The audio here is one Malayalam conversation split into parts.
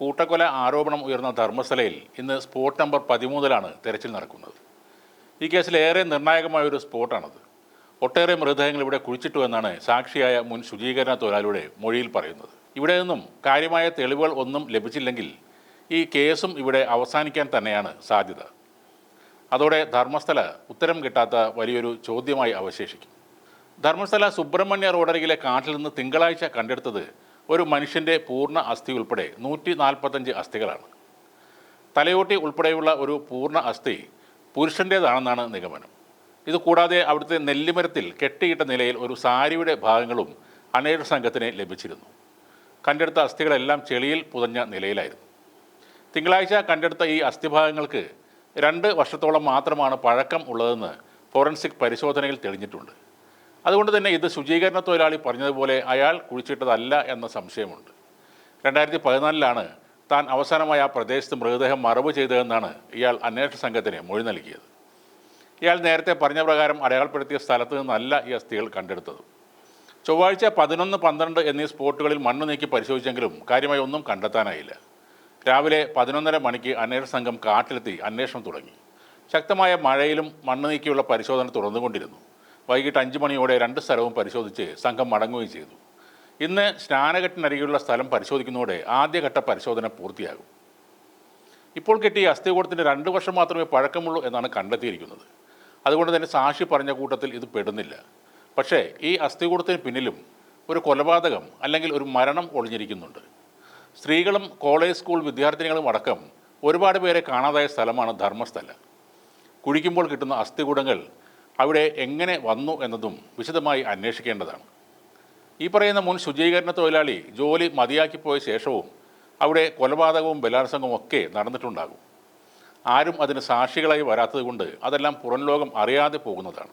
കൂട്ടക്കൊല ആരോപണം ഉയർന്ന ധർമ്മസ്ഥലയിൽ ഇന്ന് സ്പോട്ട് നമ്പർ പതിമൂന്നിലാണ് തെരച്ചിൽ നടക്കുന്നത്. ഈ കേസിൽ ഏറെ നിർണായകമായ ഒരു സ്പോട്ടാണത്. ഒട്ടേറെ മൃതദേഹങ്ങൾ ഇവിടെ കുഴിച്ചിട്ടു എന്നാണ് സാക്ഷിയായ മുൻ ശുചീകരണ തൊഴിലാളിയുടെ മൊഴിയിൽ പറയുന്നത്. ഇവിടെ നിന്നും കാര്യമായ തെളിവുകൾ ഒന്നും ലഭിച്ചില്ലെങ്കിൽ ഈ കേസും ഇവിടെ അവസാനിക്കാൻ തന്നെയാണ് സാധ്യത. അതോടെ ധർമ്മസ്ഥല ഉത്തരം കിട്ടാത്ത വലിയൊരു ചോദ്യമായി അവശേഷിക്കും. ധർമ്മസ്ഥല സുബ്രഹ്മണ്യ റോഡരികിലെ കാട്ടിൽ നിന്ന് തിങ്കളാഴ്ച കണ്ടെടുത്തത് ഒരു മനുഷ്യന്റെ പൂർണ അസ്ഥി ഉൾപ്പെടെ നൂറ്റി നാൽപ്പത്തഞ്ച് അസ്ഥികളാണ്. തലയോട്ടി ഉൾപ്പെടെയുള്ള ഒരു പൂർണ അസ്ഥി പുരുഷന്റേതാണെന്നാണ് നിഗമനം. ഇത് കൂടാതെ അവിടുത്തെ നെല്ലിമരത്തിൽ കെട്ടിയിട്ട നിലയിൽ ഒരു സാരിയുടെ ഭാഗങ്ങളും അന്വേഷണ സംഘത്തിന് ലഭിച്ചിരുന്നു. കണ്ടെടുത്ത അസ്ഥികളെല്ലാം ചെളിയിൽ പുതഞ്ഞ നിലയിലായിരുന്നു. തിങ്കളാഴ്ച കണ്ടെടുത്ത ഈ അസ്ഥിഭാഗങ്ങൾക്ക് രണ്ട് വർഷത്തോളം മാത്രമാണ് പഴക്കം ഉള്ളതെന്ന് ഫോറൻസിക് പരിശോധനയിൽ തെളിഞ്ഞിട്ടുണ്ട്. അതുകൊണ്ട് തന്നെ ഇത് ശുചീകരണ തൊഴിലാളി പറഞ്ഞതുപോലെ അയാൾ കുഴിച്ചിട്ടതല്ല എന്ന സംശയമുണ്ട്. രണ്ടായിരത്തി പതിനാലിലാണ് താൻ അവസാനമായി ആ പ്രദേശത്ത് മൃതദേഹം മറവ് ചെയ്തതെന്നാണ് ഇയാൾ അന്വേഷണ സംഘത്തിന് മൊഴി നൽകിയത്. ഇയാൾ നേരത്തെ പറഞ്ഞ പ്രകാരം അടയാളപ്പെടുത്തിയ സ്ഥലത്ത് നിന്നല്ല ഈ അസ്ഥികൾ കണ്ടെടുത്തത്. ചൊവ്വാഴ്ച പതിനൊന്ന് പന്ത്രണ്ട് എന്നീ സ്പോട്ടുകളിൽ മണ്ണ് നീക്കി പരിശോധിച്ചെങ്കിലും കാര്യമായി ഒന്നും കണ്ടെത്താനായില്ല. രാവിലെ പതിനൊന്നര മണിക്ക് അന്വേഷണ സംഘം കാട്ടിലെത്തി അന്വേഷണം തുടങ്ങി. ശക്തമായ മഴയിലും മണ്ണ് നീക്കിയുള്ള പരിശോധന തുടർന്നുകൊണ്ടിരുന്നു. വൈകിട്ട് അഞ്ച് മണിയോടെ രണ്ട് സ്ഥലവും പരിശോധിച്ച് സംഘം മടങ്ങുകയും ചെയ്തു. ഇന്ന് സ്നാനഘട്ടിനരികെയുള്ള സ്ഥലം പരിശോധിക്കുന്നതോടെ ആദ്യഘട്ട പരിശോധന പൂർത്തിയാകും. ഇപ്പോൾ കിട്ടിയ അസ്ഥികൂടത്തിന് രണ്ട് വർഷം മാത്രമേ പഴക്കമുള്ളൂ എന്നാണ് കണ്ടെത്തിയിരിക്കുന്നത്. അതുകൊണ്ട് തന്നെ സാക്ഷി പറഞ്ഞ കൂട്ടത്തിൽ ഇത് പെടുന്നില്ല. പക്ഷേ ഈ അസ്ഥികൂടത്തിന് പിന്നിലും ഒരു കൊലപാതകം അല്ലെങ്കിൽ ഒരു മരണം ഒളിഞ്ഞിരിക്കുന്നുണ്ട്. സ്ത്രീകളും കോളേജ് സ്കൂൾ വിദ്യാർത്ഥിനികളും അടക്കം ഒരുപാട് പേരെ കാണാതായ സ്ഥലമാണ് ധർമ്മസ്ഥല. കുഴിക്കുമ്പോൾ കിട്ടുന്ന അസ്ഥികൂടങ്ങൾ അവിടെ എങ്ങനെ വന്നു എന്നതും വിശദമായി അന്വേഷിക്കേണ്ടതാണ്. ഈ പറയുന്ന മുൻ ശുചീകരണ തൊഴിലാളി ജോലി മതിയാക്കിപ്പോയ ശേഷവും അവിടെ കൊലപാതകവും ബലാത്സംഗവും ഒക്കെ നടന്നിട്ടുണ്ടാകും. ആരും അതിന് സാക്ഷികളായി വരാത്തതുകൊണ്ട് അതെല്ലാം പുറം ലോകം അറിയാതെ പോകുന്നതാണ്.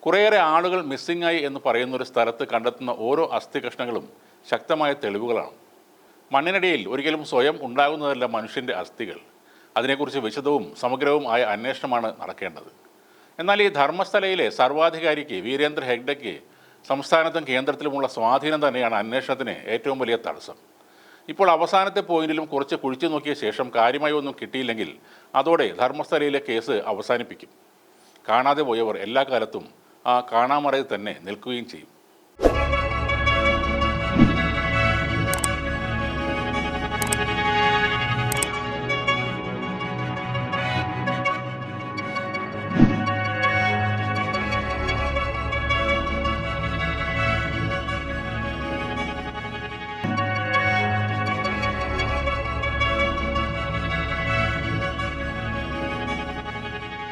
കുറേയേറെ ആളുകൾ മിസ്സിംഗ് ആയി എന്ന് പറയുന്നൊരു സ്ഥലത്ത് കണ്ടെത്തുന്ന ഓരോ അസ്ഥി കഷ്ണങ്ങളും ശക്തമായ തെളിവുകളാണ്. മണ്ണിനടിയിൽ ഒരിക്കലും സ്വയം ഉണ്ടാകുന്നതല്ല മനുഷ്യന്റെ അസ്ഥികൾ. അതിനെക്കുറിച്ച് വിശദവും സമഗ്രവും ആയ അന്വേഷണമാണ് നടക്കേണ്ടത്. എന്നാൽ ഈ ധർമ്മസ്ഥലയിലെ സർവാധികാരിക്ക് വീരേന്ദ്ര ഹെഗ്ഡയ്ക്ക് സംസ്ഥാനത്തും കേന്ദ്രത്തിലുമുള്ള സ്വാധീനം തന്നെയാണ് അന്വേഷണത്തിന് ഏറ്റവും വലിയ തടസ്സം. ഇപ്പോൾ അവസാനത്തെ പോയിന്റിലും കുറച്ച് കുഴിച്ചു നോക്കിയ ശേഷം കാര്യമായി ഒന്നും കിട്ടിയില്ലെങ്കിൽ അതോടെ ധർമ്മസ്ഥലയിലെ കേസ് അവസാനിപ്പിക്കും. കാണാതെ പോയവർ എല്ലാ കാലത്തും ആ കാണാമറയിൽ തന്നെ നിൽക്കുകയും ചെയ്യും.